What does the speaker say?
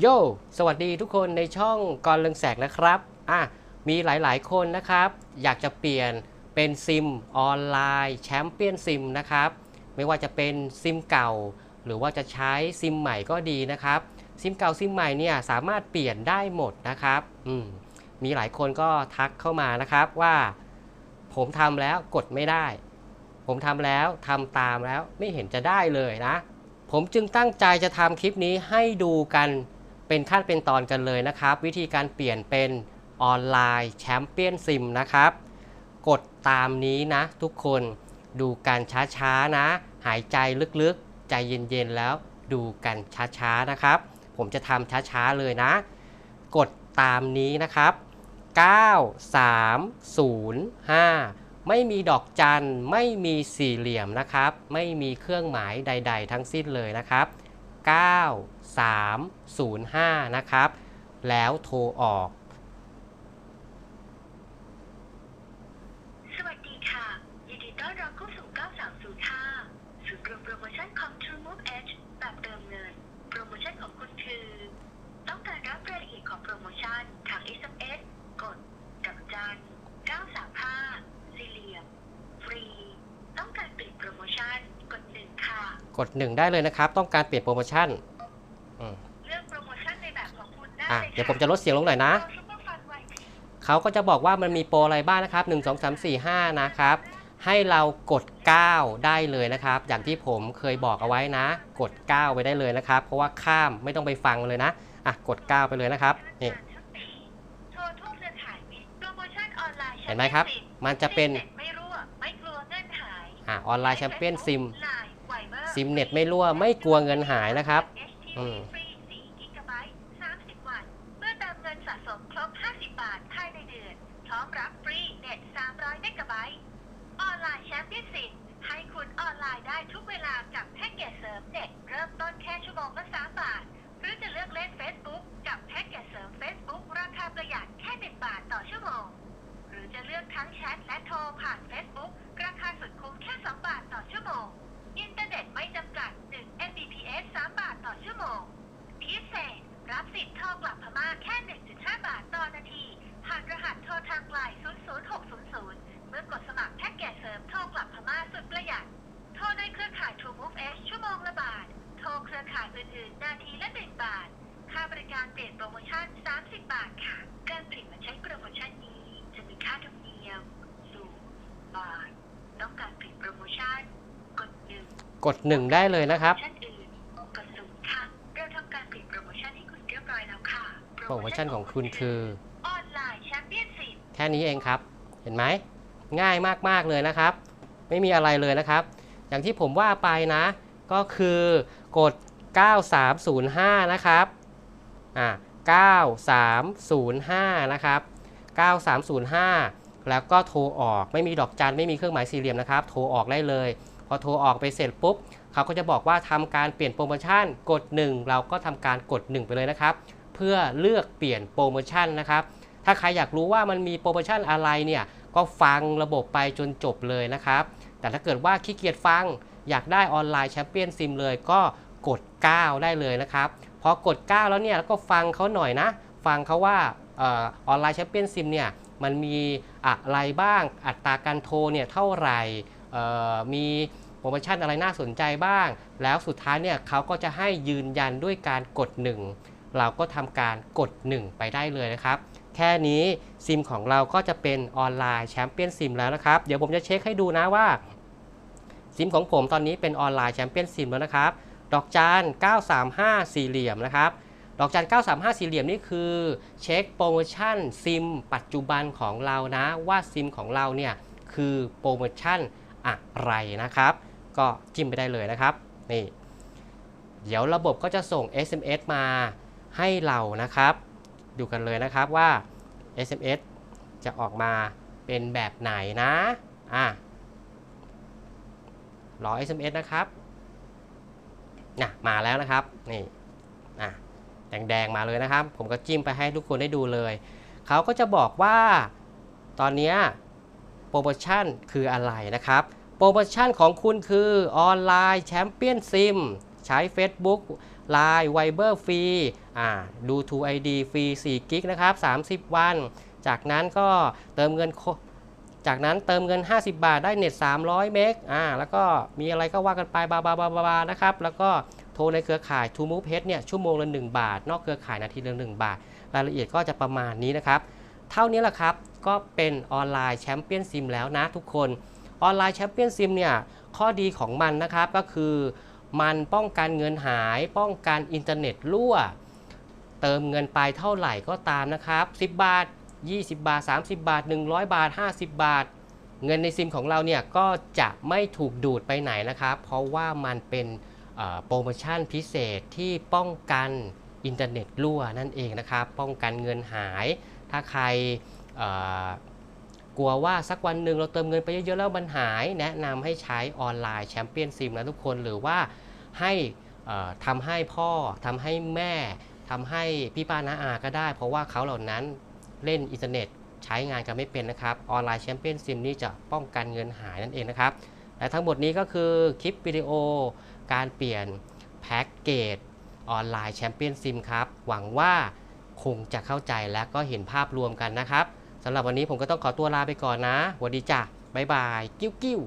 โยสวัสดีทุกคนในช่องกรเลืองแสกนะครับอะมีหลายๆ คนนะครับ อยากจะเปลี่ยนเป็นซิมออนไลน์แชมเปี้ยนซิมนะครับ ไม่ว่าจะเป็นซิมเก่า หรือว่าจะใช้ซิมใหม่ก็ดีนะครับ ซิมเก่าซิมใหม่เนี่ยสามารถเปลี่ยนได้หมดนะครับอืมมีหลายคนก็ทักเข้ามานะครับว่า ผมทำแล้วกดไม่ได้ ผมทำแล้วทำตามแล้วไม่เห็นจะได้เลยนะ ผมจึงตั้งใจจะทำคลิปนี้ให้ดูกัน เป็นขั้นเป็นตอนกันเลยนะครับ วิธีการเปลี่ยนเป็นออนไลน์แชมเปี้ยนซิมนะครับ กดตามนี้นะทุกคนดูกันช้าๆนะ หายใจลึกๆ ใจเย็นๆแล้วดูกันช้าๆนะครับ ผมจะทำช้าๆเลยนะ กดตามนี้นะครับ 9 3 0 5 ไม่มีดอกจันไม่มีสี่เหลี่ยมนะครับ ไม่มีเครื่องหมายใด ๆ ทั้งสิ้นเลยนะครับ 9 3 0 5 นะครับ แล้วโทรออก สวัสดีค่ะ ยินดีต้อนรับเข้าสู่ 9305ศูนย์รวมโปรโมชั่นของ True Move Edge แบบเติมเงิน โปรโมชั่นของคุณคือ ต้องการรับรายละเอียดของโปรโมชั่นทาง SMS กดดอกจัน 935 สี่เหลี่ยม ฟรี ต้องการเปลี่ยนโปรโมชั่น กด 1ค่ะกด1ได้เลยนะครับ ต้องการเปลี่ยนโปรโมชั่นอืมเลือกโปรโมชั่นในแบบของคุณได้อะเลยเดี๋ยวผมจะลดเสียงลงหน่อยนะโปรซุปเปอร์ฟันไวทีเขาก็จะบอกว่ามันมีโปรอะไรบ้างนะครับ 1 2 3 4 5 นะครับ ให้เรากด 9 ได้เลยนะครับ อย่างที่ผมเคยบอกเอาไว้นะ กด 9 ไปได้เลยนะครับ เพราะว่าข้ามไม่ต้องไปฟังเลยนะ อะ กด 9 ไปเลยนะครับ นี่โทรทุกเครือข่ายมิตรโปรโมชั่นออนไลน์เห็นไหมครับ มันจะเป็นซิมไม่รั่วไม่กลัวเงินหายอะออนไลน์แชมเปี้ยนซิม ซิมเน็ตไม่รั่วไม่กลัวเงินหายนะครับอืมฟรี4กิกะไบต์30วันเมื่อเติมเงินสะสมครบ50บาทภายในเดือนท้อมรับฟรีเน็ต300เมกะไบต์ออนไลน์แชมเปี้ยนซิมให้คุณออนไลน์ได้ทุกเวลากับแพ็กเกจเสริมเน็ตเริ่มต้นแค่ชั่วโมงละ3บาท การเปลี่ยนโปรโมชั่น 30 บาทค่ะ การเปลี่ยนมาใช้โปรโมชั่นนี้ จะมีค่าธรรมเนียมสูงบาท ต้องการเปลี่ยนโปรโมชั่น กดหนึ่งกด1ได้เลยนะครับ โปโมชั่นอื่นกดศูนย์ค่ะ เราทำการเปลี่ยนโปรโมชั่นให้คุณเรียบร้อยแล้วค่ะโปรโมชั่นของคุณคือออนไลน์แชมเปี้ยนซิมแค่นี้เองครับ เห็นไหม ง่ายมากๆเลยนะครับ ไม่มีอะไรเลยนะครับ อย่างที่ผมว่าไปนะ ก็คือกด 9305 นะครับ อ่า9305 นะครับ 9305 แล้วก็โทรออกไม่มีดอกจันไม่มีเครื่องหมายสี่เหลี่ยมนะครับ โทรออกได้เลย พอโทรออกไปเสร็จปุ๊บเขาก็จะบอกว่าทำการเปลี่ยนโปรโมชั่นกด 1 เราก็ทำการกด 1 ไปเลยนะครับ เพื่อเลือกเปลี่ยนโปรโมชั่นนะครับ ถ้าใครอยากรู้ว่ามันมีโปรโมชั่นอะไรเนี่ยก็ฟังระบบไปจนจบเลยนะครับ แต่ถ้าเกิดว่าขี้เกียจฟังอยากได้ออนไลน์แชมเปี้ยนซิมเลยก็กด 9 ได้เลยนะครับ อกด 9 แล้วเนี่ยแล้วก็ฟังเขาหน่อยนะ ฟังเขาว่าออนไลน์แชมเปี้ยนซิมเนี่ยมันมีอะไรบ้างอัตราการโทรเนี่ยเท่าไหร่มีโปรโมชั่นอะไรน่าสนใจบ้าง แล้วสุดท้ายเนี่ยเขาก็จะให้ยืนยันด้วยการกด 1 เราก็ทำการกด 1 ไปได้เลยนะครับแค่นี้ซิมของเราก็จะเป็นออนไลน์แชมเปี้ยนซิมแล้วนะครับ เดี๋ยวผมจะเช็คให้ดูนะว่า ซิมของผมตอนนี้เป็นออนไลน์แชมเปี้ยนซิมแล้วนะครับ ดอกจาน935 สี่เหลี่ยมนะครับ ดอกจัน 935 สี่เหลี่ยมนี่คือเช็คโปรโมชั่นซิมปัจจุบันของเรานะว่าซิมของเราเนี่ยคือโปรโมชั่นอะไรนะครับ ก็จิ้มไปได้เลยนะครับ นี่ เดี๋ยวระบบก็จะส่ง SMS มาให้เรานะครับ ดูกันเลยนะครับว่า SMS จะออกมาเป็นแบบไหนนะ อะ รอ SMS นะครับ นะมาแล้วนะครับนี่อะแดงๆมาเลยนะครับ ผมก็จิ้มไปให้ทุกคนได้ดูเลย เขาก็จะบอกว่าตอนนี้โปรโมชั่นคืออะไรนะครับ โปรโมชั่นของคุณคือออนไลน์แชมเปี้ยนซิมใช้ Facebook Line Viber ฟรีอ่าดู to ID ฟรี 4 กิกนะครับ 30 วัน จากนั้นก็เติมเงินโค จากนั้นเติมเงิน 50 บาทได้เน็ต 300 เมกอ่าแล้วก็มีอะไรก็ว่ากันไปบาบาบาบาบานะครับ แล้วก็โทรในเครือข่าย t o m o v e เนี่ยชั่วโมงละ 1 บาท นอกเครือข่ายนาทีละ 1 บาท รายละเอียดก็จะประมาณนี้นะครับ เท่านี้แหละครับ ก็เป็นออนไลน์แชมเปี้ยนซิมแล้วนะทุกคน ออนไลน์แชมเปี้ยนซิมเนี่ยข้อดีของมันนะครับก็คือ มันป้องกันเงินหาย ป้องกันอินเทอร์เน็ตรั่ว เติมเงินไปเท่าไหร่ก็ตามนะครับ 10 บาท 20 บาท 30 บาท 100 บาท 50 บาท เงินในซิมของเราเนี่ยก็จะไม่ถูกดูดไปไหนนะครับ เพราะว่ามันเป็นโปรโมชั่นพิเศษที่ป้องกันอินเทอร์เน็ตรั่วนั่นเองนะครับ ป้องกันเงินหาย ถ้าใครกลัวว่าสักวันหนึ่งเราเติมเงินไปเยอะๆแล้วมันหาย แนะนำให้ใช้ออนไลน์แชมเปี้ยนซิมนะทุกคนหรือว่าให้ทำให้พ่อทำให้แม่ทำให้พี่ป้าน้าอาก็ได้ เพราะว่าเขาเหล่านั้น เล่นอินเทอร์เน็ต ใช้งานกันไม่เป็นนะครับ ออนไลน์แชมเปี้ยนซิมนี่จะป้องกันเงินหายนั่นเองนะครับ และทั้งหมดนี้ก็คือคลิปวิดีโอ การเปลี่ยนแพ็กเกจออนไลน์แชมเปี้ยนซิมครับ หวังว่าคงจะเข้าใจและก็เห็นภาพรวมกันนะครับสำหรับวันนี้ผมก็ต้องขอตัวลาไปก่อนนะสวัสดีจ้ะบ๊ายบาย กิ้วกิ้ว